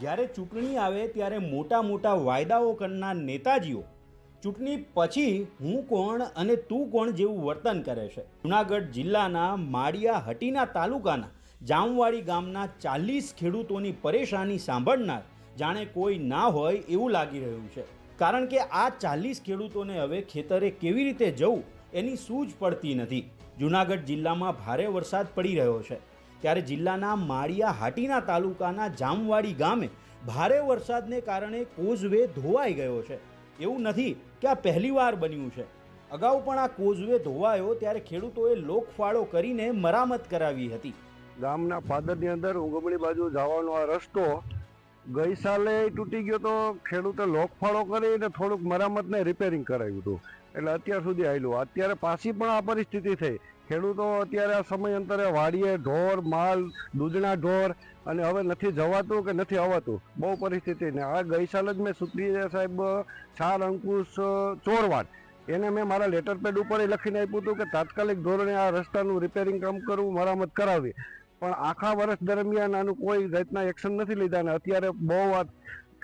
જ્યારે ચૂંટણી આવે ત્યારે મોટા મોટા વાયદાઓ કરનાર નેતાજીઓ ચૂંટણી પછી હું કોણ અને તું કોણ જેવું વર્તન કરે છે? જુનાગઢ જિલ્લાના માળિયા હટીના તાલુકાના જામવાડી ગામના ચાલીસ ખેડૂતોની પરેશાની સાંભળનાર જાણે કોઈ ના હોય એવું લાગી રહ્યું છે. કારણ કે આ ચાલીસ ખેડૂતોને હવે ખેતરે કેવી રીતે જવું એની સૂઝ પડતી નથી. જુનાગઢ જિલ્લામાં ભારે વરસાદ પડી રહ્યો છે. ત્યારે જિલ્લાના માળિયા હાટીના તાલુકાના જામવાડી ગામે ભારે વરસાદને કારણે કોઝવે ધોવાઈ ગયો છે. એવું નથી કે આ પહેલીવાર બન્યું છે. અગાઉ પણ આ કોઝવે ધોવાયો ત્યારે ખેડૂતોએ લોકફાળો કરીને મરામત કરાવી હતી. ગામના ફાદરની અંદર ઉગમણી બાજુ જવાનો આ રસ્તો ગઈ સાલે તૂટી ગયો તો ખેડૂતે લોકફાળો કરીને થોડુંક મરામતને રિપેરિંગ કરાવ્યું હતું. એટલે અત્યાર સુધી આવેલું અત્યારે પાછી પણ આ પરિસ્થિતિ થઈ. ખેડૂતો અત્યારે આ સમય અંતરે વાડીએ ઢોર, માલ, દૂધના ઢોર અને હવે નથી જવાતું કે નથી આવતું બહુ પરિસ્થિતિ ને આ ગઈ સાલ જ મેં સુપ્રિય સાહેબ ચાર અંકુશ, ચોરવાડ એને મેં મારા લેટર પેડ ઉપર લખીને આપ્યું હતું કે તાત્કાલિક ધોરણે આ રસ્તાનું રિપેરિંગ કામ કરવું મરામત કરાવવી પણ આખા વર્ષ દરમિયાન આનું કોઈ જાતના એક્શન નથી લીધા અને અત્યારે બહુ આ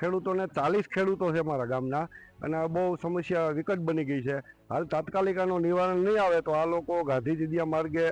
ખેડૂતોને ચાલીસ ખેડૂતો છે મારા ગામના અને બહુ સમસ્યા વિકટ બની ગઈ છે. હાલ તાત્કાલિક નિવારણ નહીં આવે તો આ લોકો ગાંધી જીદિયા માર્ગે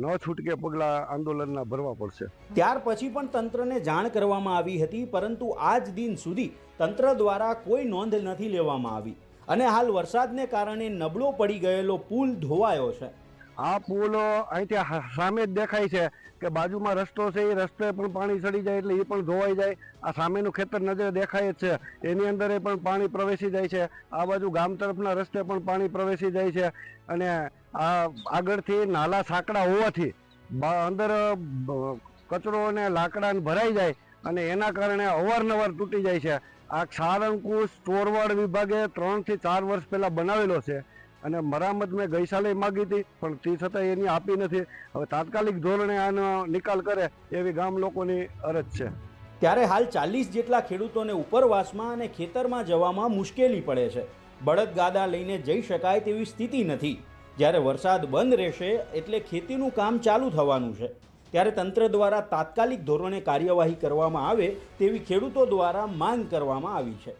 ન છૂટકે પગલાં આંદોલનના ભરવા પડશે. ત્યાર પછી પણ તંત્રને જાણ કરવામાં આવી હતી, પરંતુ આજ દિન સુધી તંત્ર દ્વારા કોઈ નોંધ નથી લેવામાં આવી. અને હાલ વરસાદને કારણે નબળો પડી ગયેલો પુલ ધોવાયો છે. આ પુલો અહીંથી સામે જ દેખાય છે કે બાજુમાં રસ્તો છે, એ રસ્તે પણ પાણી ચડી જાય એટલે એ પણ ધોવાઈ જાય. આ સામેનું ખેતર નજરે દેખાય જ છે. એની અંદર એ પણ પાણી પ્રવેશી જાય છે. આ બાજુ ગામ તરફના રસ્તે પણ પાણી પ્રવેશી જાય છે. અને આ આગળથી નાલા સાંકડા હોવાથી અંદર કચરો અને લાકડા ભરાઈ જાય અને એના કારણે અવારનવાર તૂટી જાય છે. આ ક્ષાર ચોરવાડ વિભાગે ત્રણથી ચાર વર્ષ પહેલાં બનાવેલો છે. અને મરામત મેં ગઈ સાલે માગી હતી, પણ તે છતાં એની આપી નથી. હવે તાત્કાલિક ધોરણે આનો નિકાલ કરે એવી ગામ લોકોની અરજ છે. ત્યારે હાલ ચાલીસ જેટલા ખેડૂતોને ઉપરવાસમાં અને ખેતરમાં જવામાં મુશ્કેલી પડે છે. બળદગાદા લઈને જઈ શકાય તેવી સ્થિતિ નથી. જ્યારે વરસાદ બંધ રહેશે એટલે ખેતીનું કામ ચાલુ થવાનું છે. ત્યારે તંત્ર દ્વારા તાત્કાલિક ધોરણે કાર્યવાહી કરવામાં આવે તેવી ખેડૂતો દ્વારા માંગ કરવામાં આવી છે.